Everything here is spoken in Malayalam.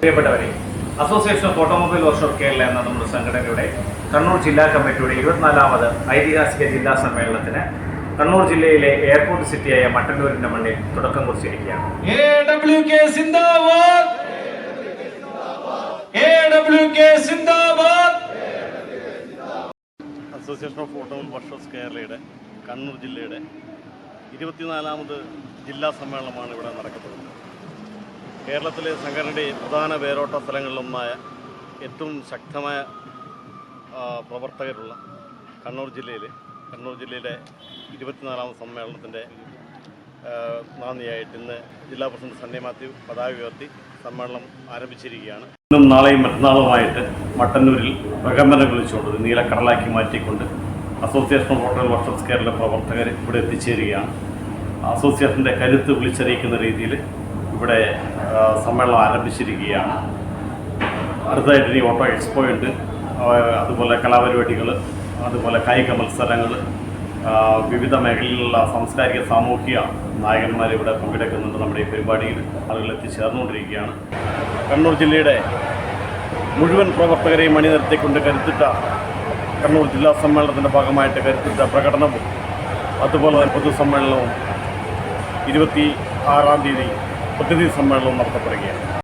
പ്രിയപ്പെട്ടവരെ association of automobile workshop Kerala എന്ന നമ്മുടെ സംഘടനയുടെ കണ്ണൂർ ജില്ലാ കമ്മിറ്റിയുടെ ഇരുപത്തിനാലാമത് ഐതിഹാസിക ജില്ലാ സമ്മേളനത്തിന് കണ്ണൂർ ജില്ലയിലെ എയർപോർട്ട് സിറ്റിയായ മട്ടന്നൂരിന്റെ മണ്ണിൽ തുടക്കം കുറിച്ചിരിക്കുകയാണ്. അസോസിയേഷൻ ഓഫ് ഓട്ടോമൊബൈൽ വർക്ക്ഷോപ്പ് കേരളയുടെ കണ്ണൂർ ജില്ലയുടെ ഇരുപത്തിനാലാമത് ജില്ലാ സമ്മേളനമാണ് ഇവിടെ നടക്കുന്നത് കേരളത്തിലെ സംഘടനയുടെ പ്രധാന വേരോട്ട സ്ഥലങ്ങളിലൊന്നായ ഏറ്റവും ശക്തമായ പ്രവർത്തകരുള്ള കണ്ണൂർ ജില്ലയിൽ കണ്ണൂർ ജില്ലയിലെ ഇരുപത്തിനാലാമത് സമ്മേളനത്തിന്റെ നാന്ദിയായിട്ട് ഇന്ന് ജില്ലാ പ്രസിഡന്റ് സണ്ണി മാത്യു പതാക ഉയർത്തി സമ്മേളനം ആരംഭിച്ചിരിക്കുകയാണ്. ഇന്നും നാളെയും മറ്റന്നാളുമായിട്ട് മട്ടന്നൂരിൽ പ്രകമ്പനം വിളിച്ചുകൊണ്ട് നീലക്കടലാക്കി മാറ്റിക്കൊണ്ട് അസോസിയേഷൻ ഓഫ് ഹോട്ടൽ വർഷസ് കേരള പ്രവർത്തകർ ഇവിടെ എത്തിച്ചേരുകയാണ്. അസോസിയേഷന്റെ കരുത്ത് വിളിച്ചറിയിക്കുന്ന രീതിയിൽ ഇവിടെ സമ്മേളനം ആരംഭിച്ചിരിക്കുകയാണ്. അടുത്തതായിട്ട് ഇനി ഓട്ടോ എക്സ്പോ ഉണ്ട്. അതുപോലെ കലാപരിപാടികൾ അതുപോലെ കായിക മത്സരങ്ങൾ വിവിധ മേഖലയിലുള്ള സാംസ്കാരിക സാമൂഹിക നായകന്മാർ ഇവിടെ പങ്കെടുക്കുന്നുണ്ട് നമ്മുടെ ഈ പരിപാടിയിൽ. ആളുകൾ എത്തിച്ചേർന്നുകൊണ്ടിരിക്കുകയാണ്. കണ്ണൂർ ജില്ലയുടെ മുഴുവൻ പ്രവർത്തകരെയും അണിനിരത്തിക്കൊണ്ട് കരുത്തിട്ട കണ്ണൂർ ജില്ലാ സമ്മേളനത്തിന്റെ ഭാഗമായിട്ട് കരുത്തിട്ട പ്രകടനവും അതുപോലെ തന്നെ പൊതുസമ്മേളനവും ഇരുപത്തി ആറാം തീയതി പ്രതിനിധി സമ്മേളനവും നടത്തപ്പെടുകയാണ്.